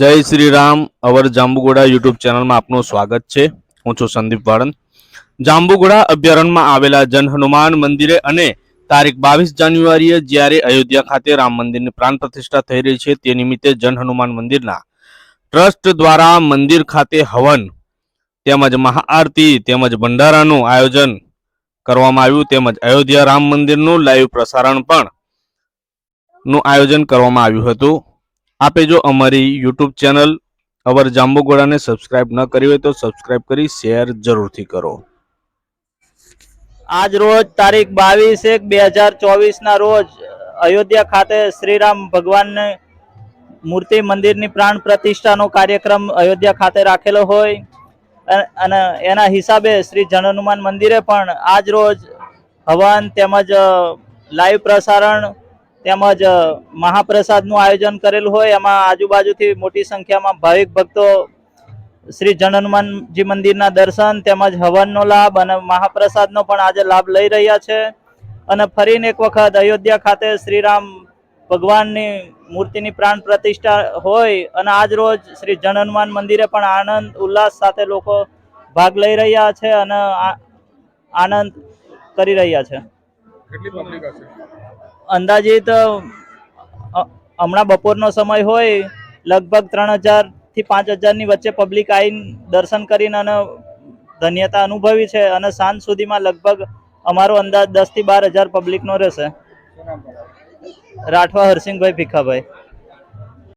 જય Shri Ram our Jambughoda YouTube ચેનલમાં આપનું સ્વાગત છે. હું છું સંદીપ વાળન જાંબુગોડા અભયારણ્યમાં આવેલા જન હનુમાન મંદિરે અને તારીખ બાવીસ જાન્યુઆરીએ જ્યારે અયોધ્યા ખાતે રામ મંદિરની પ્રાણ પ્રતિષ્ઠા થઈ રહી છે, તે નિમિત્તે જન હનુમાન મંદિરના ટ્રસ્ટ દ્વારા મંદિર ખાતે હવન, તેમજ મહાઆરતી, તેમજ ભંડારાનું આયોજન કરવામાં આવ્યું. તેમજ અયોધ્યા રામ મંદિરનું લાઈવ પ્રસારણ પણ નું આયોજન કરવામાં આવ્યું હતું. આપે જો અમારી યુટ્યુબ ચેનલ અવર જાંબુગોળાને સબસ્ક્રાઇબ ન કરી હોય તો સબસ્ક્રાઇબ કરી શેર જરૂરથી કરો. આજ રોજ તારીખ બાવીસ એક બે હજાર ચોવીસ ના રોજ અયોધ્યા ખાતે શ્રીરામ ભગવાનને મૂર્તિ મંદિરની પ્રાણ પ્રતિષ્ઠાનો કાર્યક્રમ અયોધ્યા ખાતે રાખેલો હોય. અને એના હિસાબે શ્રી જન હનુમાન મંદિરે પણ આજ રોજ હવન તેમજ લાઈવ પ્રસારણ તેમજ મહાપ્રસાદનું આયોજન કરેલું હોય, એમાં આજુબાજુથી મોટી સંખ્યામાં ભાવિક ભક્તો શ્રી જન હનુમાનજી મંદિરના દર્શન તેમજ હવનનો લાભ અને મહાપ્રસાદનો પણ આજે લાભ લઈ રહ્યા છે. અને ફરીને એક વખત અયોધ્યા ખાતે શ્રીરામ ભગવાનની મૂર્તિની પ્રાણ પ્રતિષ્ઠા હોય અને આજ રોજ શ્રી જન હનુમાન મંદિરે પણ આનંદ, ઉલ્લાસ સાથે લોકો ભાગ લઈ રહ્યા છે અને આનંદ કરી રહ્યા છે. અંદાજિત હમણાં બપોરનો સમય હોય લગભગ ત્રણ હજારથી પાંચ હજારની વચ્ચે પબ્લિક આવીને દર્શન કરીને અને ધન્યતા અનુભવી છે અને સાંજ સુધીમાં લગભગ અમારો અંદાજ દસથી બાર હજાર પબ્લિકનો રહેશે. રાઠવા હરસિંહભાઈ ભીખાભાઈ.